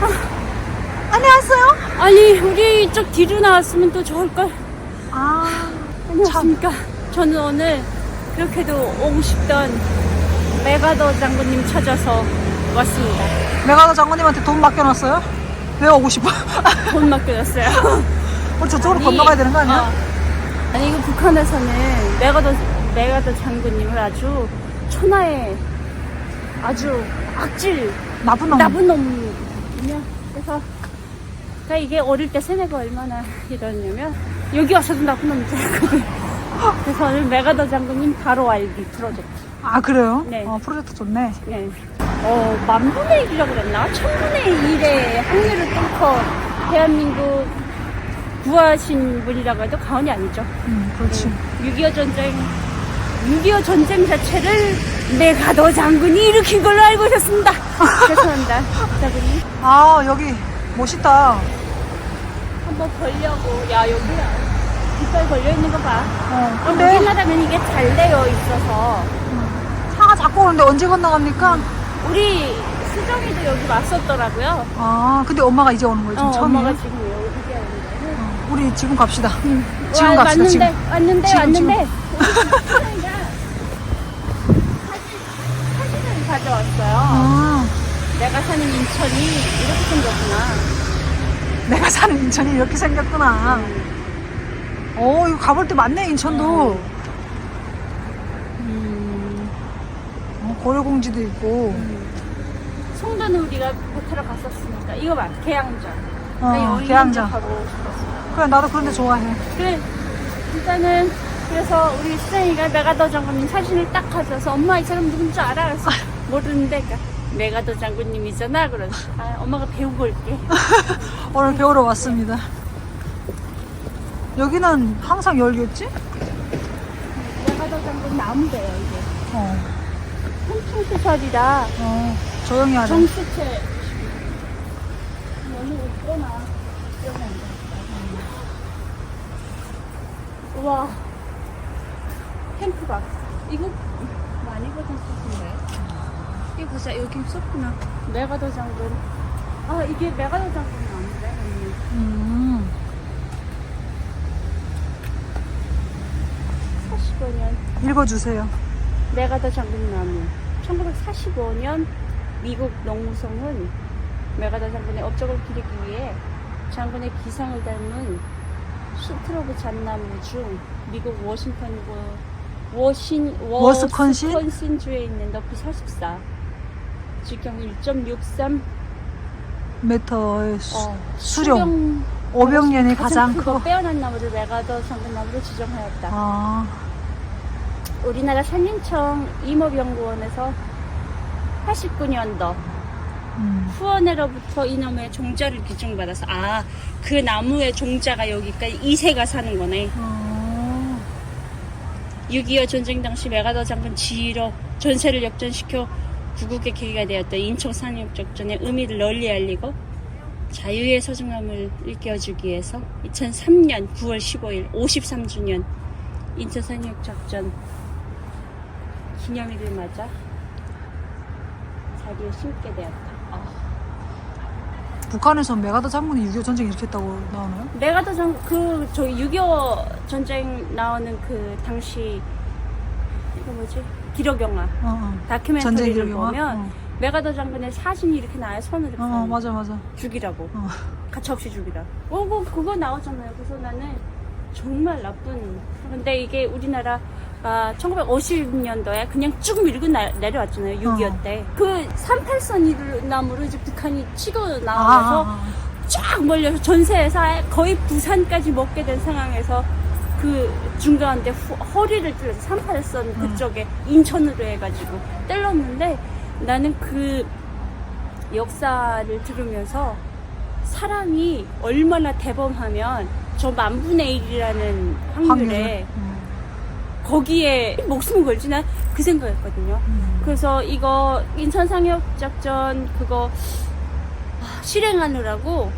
안녕하세요. 아니 우리 이쪽 뒤로 나왔으면 또 좋을걸 아, 안녕하십니까 저는 오늘 그렇게도 오고 싶던 메가더 장군님 찾아서 왔습니다 메가더 장군님한테 돈 맡겨놨어요? 왜 오고 싶어? 돈 맡겨졌어요 우리 저쪽으로 건너가야 되는 거 아니야? 어. 아니 이거 북한에서는 메가더 메가더 장군님을 아주 천하의 아주 악질 나쁜 놈. 나쁜 놈 이냐 그래서 그러니까 이게 어릴 때 세뇌가 얼마나 이러냐면 여기 와서도 나쁜 알거든 그래서 오늘 메가더 장군님 바로 알기 프로젝트 아, 그래요? 네. 어, 프로젝트 좋네. 네. 어, 만분의 1이라고 그랬나? 천분의 1의 확률을 뚫고 대한민국 구하신 분이라고 해도 과언이 아니죠. 음, 그렇지. 6.25 전쟁, 6.25 전쟁 자체를 메가더 장군이 일으킨 걸로 알고 있었습니다. 죄송합니다, 장군님. 아, 여기 멋있다. 한번 보려고. 야, 여기야. 깃발 걸려 있는 거 봐. 어, 어, 근데 우리나라는 이게 잘 되어 있어서. 차가 자꾸 오는데 언제 건너갑니까? 우리 수정이도 여기 왔었더라고요. 아, 근데 엄마가 이제 오는 거예요. 지금 어, 처음이에요? 엄마가 지금 여기 오는 거예요. 어, 우리 지금 갑시다. 지금 와, 갑시다, 왔는데, 지금. 왔는데, 지금, 왔는데. 우리 사진, 사진을 가져왔어요. 아, 내가 사는 인천이 이렇게 생겼구나. 내가 사는 인천이 이렇게 생겼구나. 음. 어, 이거 가볼 때 많네, 인천도. 음. 어, 고려공지도 있고. 송도는 우리가 베트러 갔었으니까. 이거 봐, 계양전. 어, 계양전. 가고 싶었어. 그래, 나도 그런 데 좋아해. 그래, 일단은, 그래서 우리 수정이가 메가더 장군님 사진을 딱 가져서 엄마 이 사람 누군지 알아? 그래서 모르는데, 그러니까 메가더 장군님이잖아. 그래서 아, 엄마가 배우고 올게. 오늘 배우러 왔습니다. 여기는 항상 열겠지? 메가더 장군 나무래요, 이게. 어, 통통시설이라 어, 조용히 하자. 정수체 너무 웃거나 이러면 안 돼. 우와 캠프가 이거 많이 소스인데. 이거 보자 여기 썼구나. 메가더 장군. 아 이게 메가더 장군 나무래 언니. 음, 45년. 읽어주세요. 메가더 장군 나무 1945년 미국 농무성은 메가더 장군의 업적을 기리기 위해 장군의 기상을 닮은 시트로브 잣나무 중 미국 워싱턴이고 워신 워스콘신? 워스콘신 주에 있는 높이 44 직경 1.63 메터의 수, 어, 수령. 500년이 가장 크고. 빼어난 나무를 메가더 장군 나무로 지정하였다. 아, 우리나라 산림청 임업연구원에서 89년도 음, 후원회로부터 이 나무의 종자를 기증받아서 아 그 나무의 종자가 여기까지 이세가 사는 거네 어, 6.25 전쟁 당시 메가더 장군 지휘로 전세를 역전시켜 구국의 계기가 되었던 인천 산업적전의 의미를 널리 알리고 자유의 소중함을 일깨워주기 위해서 2003년 9월 15일 53주년 인천 산업작전 기념일을 맞아 자리에 심게 되었다. 아. 북한에서 메가더 장군이 6.25 전쟁 일으켰다고 나오나요? 메가더 장, 그, 저기 6.25 전쟁 나오는 그 당시, 이거 뭐지? 기록 영화. 어, 어. 전쟁 다큐멘터리를 기록 영화? 보면, 어. 메가더 장군의 사진이 이렇게 나와요. 손을 이렇게. 어, 어, 맞아, 맞아. 죽이라고. 어. 가차없이 죽이라. 어, 그, 그거 나오잖아요. 그래서 나는 정말 나쁜. 근데 이게 우리나라 가 1950년도에 그냥 쭉 밀고 나- 내려왔잖아요. 6.25 때. 그 38선 나무로 이제 북한이 치고 아, 나오면서 아, 쫙 몰려서 전세에서 거의 부산까지 먹게 된 상황에서 그 중간에 후- 허리를 찔러서 38선 그쪽에 인천으로 해가지고 때렸는데 나는 그 역사를 들으면서 사람이 얼마나 대범하면 저 만분의 일이라는 아. 확률에 확률을. 음, 거기에 목숨을 걸지 난 그 생각했거든요. 음. 그래서 이거 인천 상륙 작전 그거 아, 실행하느라고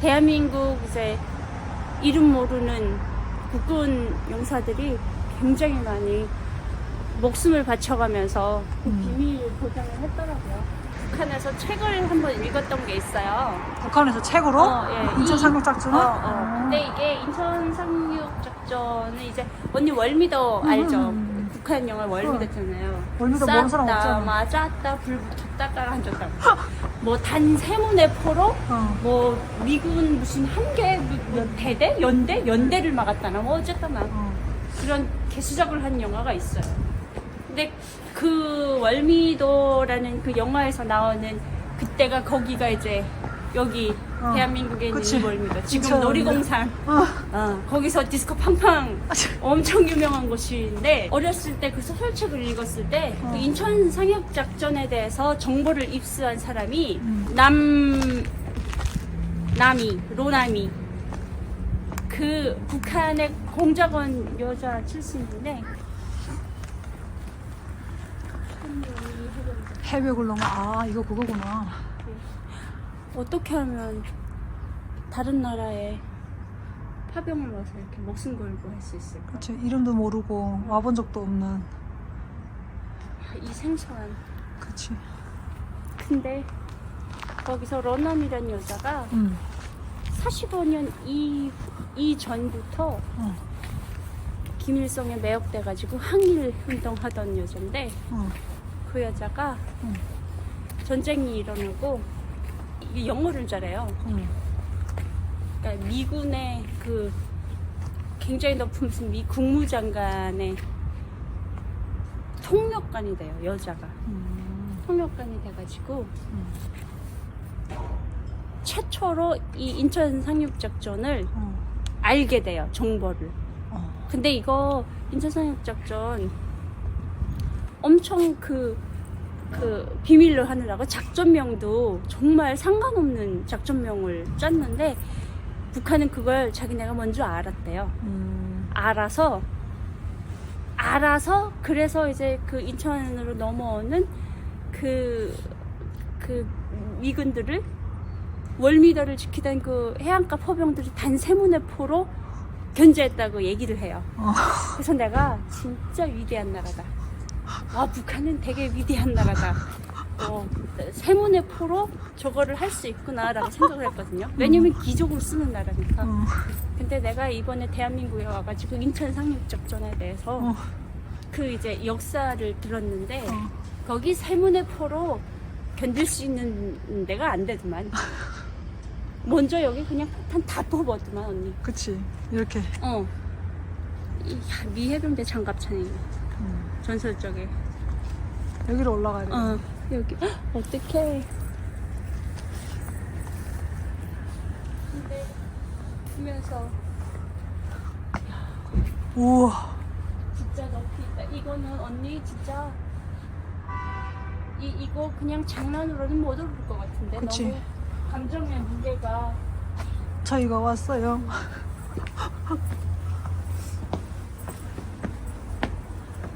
대한민국 이제 이름 모르는 국군 용사들이 굉장히 많이 목숨을 바쳐가면서 그 음. 비밀 보장을 했더라고요. 북한에서 책을 한번 읽었던 게 있어요. 북한에서 책으로 어, 예. 인천 이- 상륙 작전을. 어, 어. 근데 이게 인천 상륙 작전은 이제 언니 월미도 알죠? 음. 북한 영화 월미도잖아요. 월미도 모르는 사람 쌌다, 없잖아. 맞았다, 불 붙었다, 깔아앉았다. 뭐 단 세문의 포로 어. 뭐 미군 무슨 한개 뭐 대대 연대 연대를 막았다나 뭐 어쨌거나 어. 그런 개수작을 한 영화가 있어요. 근데 그 월미도라는 그 영화에서 나오는 그때가 거기가 이제 여기 어. 대한민국에 있는 그치. 월미도 지금 놀이공산 어. 어, 거기서 디스코 팡팡 엄청 유명한 곳인데 어렸을 때 그 소설책을 읽었을 때그 어. 인천 상륙 작전에 대해서 정보를 입수한 사람이 음. 남 남이 로남이 그 북한의 공작원 여자 출신인데 해외 굴렁. 아 이거 그거구나. 어떻게 하면 다른 나라에 파병을 와서 이렇게 목숨 걸고 할 수 있을까? 그렇지 이름도 모르고 와본 적도 없는. 아, 이 생소한 그렇지. 근데 거기서 러남이라는 여자가 음. 45년 이, 이 전부터 어. 김일성에 매혹돼가지고 항일 운동하던 여잔데 어. 그 여자가 음. 전쟁이 일어나고 이게 영어를 잘해요. 음. 그러니까 미군의 그 굉장히 높은 무슨 미 국무장관의 통역관이 돼요. 여자가 음. 통역관이 돼가지고 음. 최초로 이 인천 상륙 작전을 어. 알게 돼요. 정보를. 어. 근데 이거 인천 상륙 작전 엄청 그, 그 비밀로 하느라고 작전명도 정말 상관없는 작전명을 짰는데 북한은 그걸 자기네가 먼저 알았대요. 음. 알아서 알아서 그래서 이제 그 인천으로 넘어오는 그, 그 미군들을 월미도를 지키던 그 해안가 포병들이 단 세문의 포로 견제했다고 얘기를 해요. 어. 그래서 내가 진짜 위대한 나라다. 아, 북한은 되게 위대한 나라다. 어, 세문의 포로 저거를 할 수 있구나라고 생각을 했거든요. 왜냐면 기적으로 쓰는 나라니까. 어. 근데 내가 이번에 대한민국에 와가지고 인천 상륙 작전에 대해서 어. 그 이제 역사를 들었는데 어. 거기 세문의 포로 견딜 수 있는 데가 안 되더만. 먼저 여기 그냥 폭탄 다 뽑아더만 언니. 그치 이렇게. 어. 이, 야, 미 해병대 장갑차네. 음. 전설적에. 여기로 올라가야 돼. 어 여기 헉, 어떡해. 근데 보면서 우와. 진짜 높이 있다. 이거는 언니 진짜 이 이거 그냥 장난으로는 못 오를 것 같은데 그치. 너무 감정의 무게가 저희가 왔어요.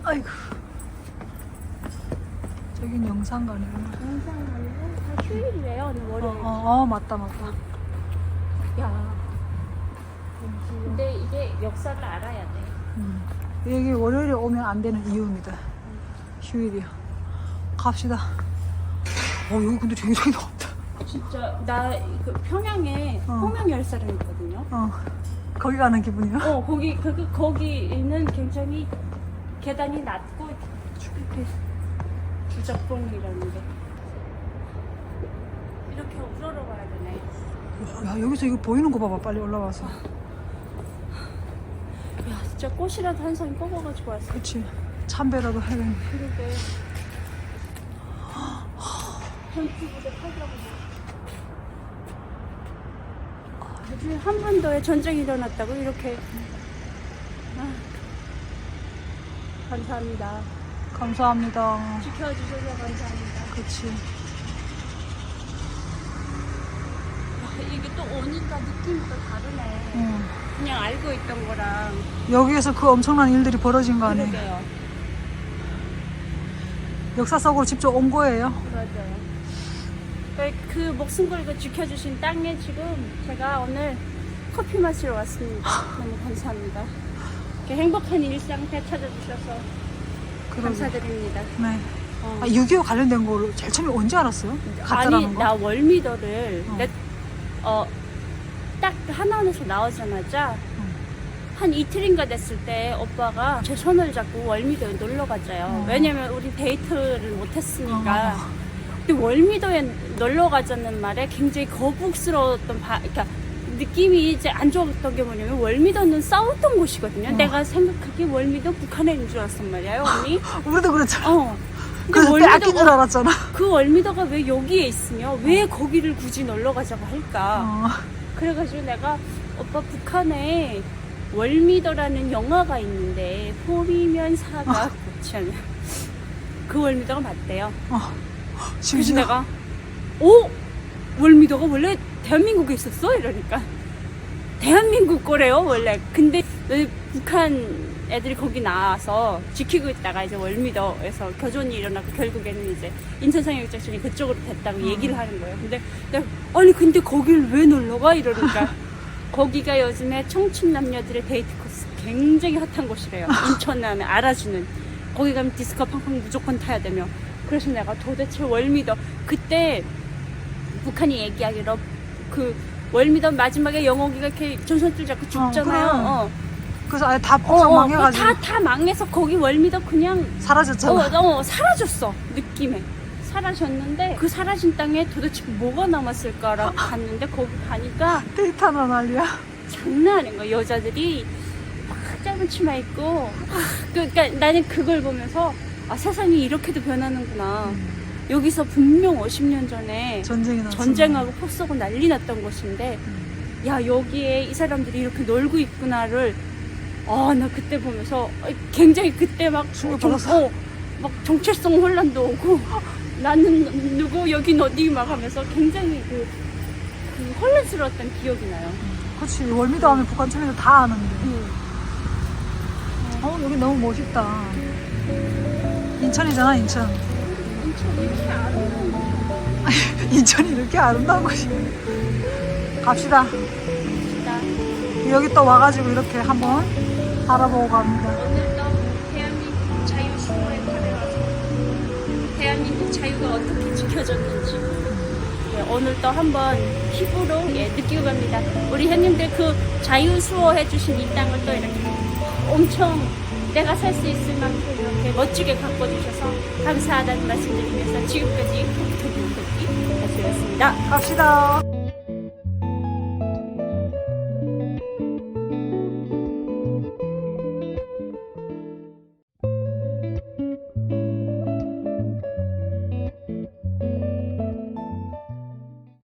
아이고. 저긴 영상관이구나. 영상 아니고 다 휴일이래요 오늘 어, 월요일. 어, 어, 맞다, 맞다. 야. 근데 이게 역사를 알아야 돼. 음. 여기 월요일에 오면 안 되는 이유입니다. 휴일이야. 갑시다. 어, 여기 근데 되게 덥다. 진짜 나 그 평양에 어. 홍명열사람 있거든요. 어. 거기 가는 기분이야? 어 거기 그, 그 거기는 굉장히 계단이 낮고 이렇게 주적봉이라는데 이렇게 우러러 가야 되네. 야, 여기서 이거 보이는 거 봐봐. 빨리 올라와서. 야 진짜 꽃이라도 한상 뽑아가지고 왔어. 그치. 참배라도 해야겠네. 그러게. 전투부대 타려고. 요즘 한반도에 전쟁이 일어났다고 이렇게. 아, 감사합니다. 감사합니다. 지켜주셔서 감사합니다. 그치. 아, 이게 또 오니까 느낌이 또 다르네. 응. 그냥 알고 있던 거랑. 여기에서 그 엄청난 일들이 벌어진 거 아니에요? 그러게요. 역사 속으로 직접 온 거예요. 맞아요. 그 목숨 걸고 지켜주신 땅에 지금 제가 오늘 커피 마시러 왔습니다. 너무 감사합니다. 이렇게 행복한 일상 되찾아주셔서. 감사드립니다. 네. 어. 아, 6.25 관련된 걸로 제일 처음에 언제 알았어요? 아니 거? 나 월미도를 어. 내, 어, 딱 한원에서 나오자마자 응. 한 이틀인가 됐을 때 오빠가 제 손을 잡고 월미도에 놀러 가자요. 어. 왜냐면 우리 데이트를 못 했으니까. 어, 근데 월미도에 놀러 가자는 말에 굉장히 거북스러웠던 바, 그러니까 느낌이 이제 안 좋았던 게 뭐냐면 월미도는 싸웠던 곳이거든요. 어. 내가 생각하기에 월미도 북한에 있는 줄 알았단 말이에요, 언니. 우리도 그랬잖아. 어. 근데 그래서 빼앗긴 줄 알았잖아. 그 월미도가 왜 여기에 있으며 왜 거기를 굳이 놀러 가자고 할까? 어. 그래가지고 내가 오빠 북한에 월미도라는 영화가 있는데 포리면 사가 고치하는 그 월미도가 맞대요. 어. 그래서 심지어 내가 오 월미도가 원래 대한민국에 있었어 이러니까 대한민국 거래요 원래. 근데 왜 북한 애들이 거기 나와서 지키고 있다가 이제 월미도에서 교전이 일어나고 결국에는 이제 인천상륙작전이 그쪽으로 됐다고 음. 얘기를 하는 거예요. 근데 내가 아니 근데 거길 왜 놀러 가 이러니까 거기가 요즘에 청춘 남녀들의 데이트 코스 굉장히 핫한 곳이래요. 인천 하면 알아주는 거기 가면 디스코 팡팡 무조건 타야 되며 그래서 내가 도대체 월미도 그때 북한이 얘기하기로 그 월미도 마지막에 영호기가 이렇게 전선줄 잡고 죽잖아요. 어, 그래. 어, 그래서 아예 다 어, 폭삭 어, 망해가지고 다, 다 망해서 거기 월미도 그냥 어, 사라졌잖아. 어, 사라졌어 느낌에 사라졌는데 그 사라진 땅에 도대체 뭐가 남았을까라고 봤는데 거기 가니까 데이트 하나 난리야. 장난 아닌 거야 여자들이 막 짧은 치마 입고 아, 그러니까 나는 그걸 보면서 아 세상이 이렇게도 변하는구나 여기서 분명 50년 전에 전쟁이 났어. 전쟁하고 폭 쏘고 난리 났던 곳인데 야 여기에 이 사람들이 이렇게 놀고 있구나를 아 나 그때 보면서 굉장히 그때 막 충격 정- 받았어? 어, 막 정체성 혼란도 오고 나는 누구 여긴 어디 막 하면서 굉장히 그, 그 혼란스러웠던 기억이 나요. 그렇지. 월미도 하면 북한 주민들 다 아는데. 음. 어, 여기 너무 멋있다. 인천이잖아, 인천. 인천. 인천이 이렇게 아름다운 곳이. 갑시다. 여기 또 와가지고 이렇게 한번 알아보고 갑니다. 오늘도 대한민국 자유 수호의 팔에 와서 대한민국 자유가 어떻게 지켜졌는지 예, 오늘 또 한번 피부로 예, 느끼고 갑니다. 우리 형님들 그 자유 수호 해 주신 이 땅을 또 이렇게 엄청 내가 살 수 있을 만큼 이렇게 멋지게 가꿔주셔서 감사하다는 말씀드리면서 지금까지 토끼토끼 토끼 발표였습니다. 갑시다.